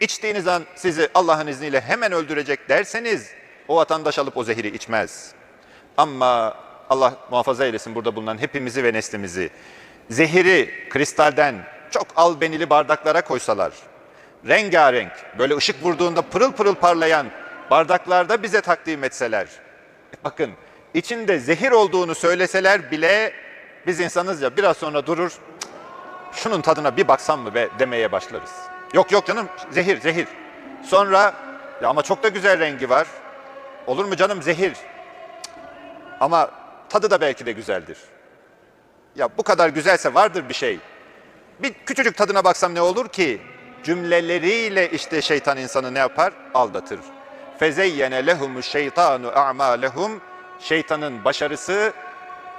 içtiğiniz an sizi Allah'ın izniyle hemen öldürecek derseniz o vatandaş alıp o zehiri içmez. Ama Allah muhafaza eylesin burada bulunan hepimizi ve neslimizi. Zehiri kristalden çok albenili bardaklara koysalar, rengarenk, böyle ışık vurduğunda pırıl pırıl parlayan bardaklarda bize takdim etseler. Bakın içinde zehir olduğunu söyleseler bile biz insanız ya biraz sonra durur, "Cık, şunun tadına bir baksam mı be demeye başlarız. Yok yok canım zehir zehir. Sonra ya ama çok da güzel rengi var. Olur mu canım zehir? Ama tadı da belki de güzeldir. Ya bu kadar güzelse vardır bir şey. Bir küçücük tadına baksam ne olur ki? Cümleleriyle işte şeytan insanı ne yapar? Aldatır. Fezeyyene lehumu şeytanu a'malehum. Şeytanın başarısı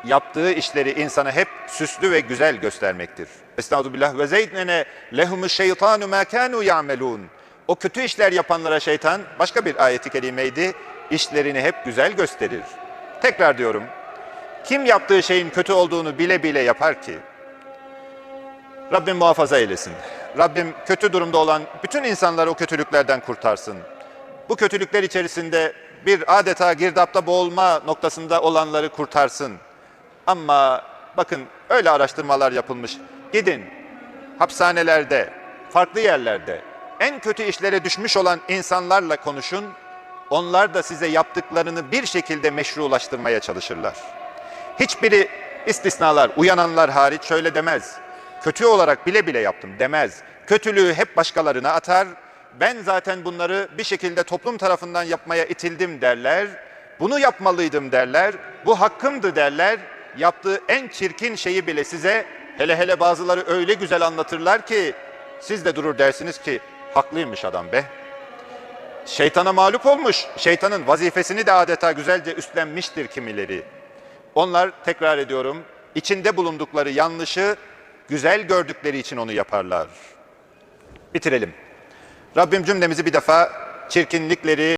yaptığı işleri insana hep süslü ve güzel göstermektir. Estağfirullah ve zeydnene lehumu şeytanu ma kanu ya'melun. O kötü işler yapanlara şeytan başka bir ayeti kerimeydi. işlerini hep güzel gösterir. Tekrar diyorum. Kim yaptığı şeyin kötü olduğunu bile bile yapar ki? Rabbim muhafaza eylesin. Rabbim kötü durumda olan bütün insanları o kötülüklerden kurtarsın. Bu kötülükler içerisinde bir adeta girdapta boğulma noktasında olanları kurtarsın. Ama bakın öyle araştırmalar yapılmış. Gidin hapishanelerde, farklı yerlerde en kötü işlere düşmüş olan insanlarla konuşun. Onlar da size yaptıklarını bir şekilde meşrulaştırmaya çalışırlar. Hiçbiri istisnalar, uyananlar hariç şöyle demez. Kötü olarak bile bile yaptım demez. Kötülüğü hep başkalarına atar. Ben zaten bunları bir şekilde toplum tarafından yapmaya itildim derler. Bunu yapmalıydım derler. Bu hakkımdı derler. Yaptığı en çirkin şeyi bile size hele hele bazıları öyle güzel anlatırlar ki siz de durur dersiniz ki haklıymış adam be. Şeytana mağlup olmuş. Şeytanın vazifesini de adeta güzelce üstlenmiştir kimileri. Onlar tekrar ediyorum içinde bulundukları yanlışı güzel gördükleri için onu yaparlar. Bitirelim. Rabbim cümlemizi bir defa çirkinlikleri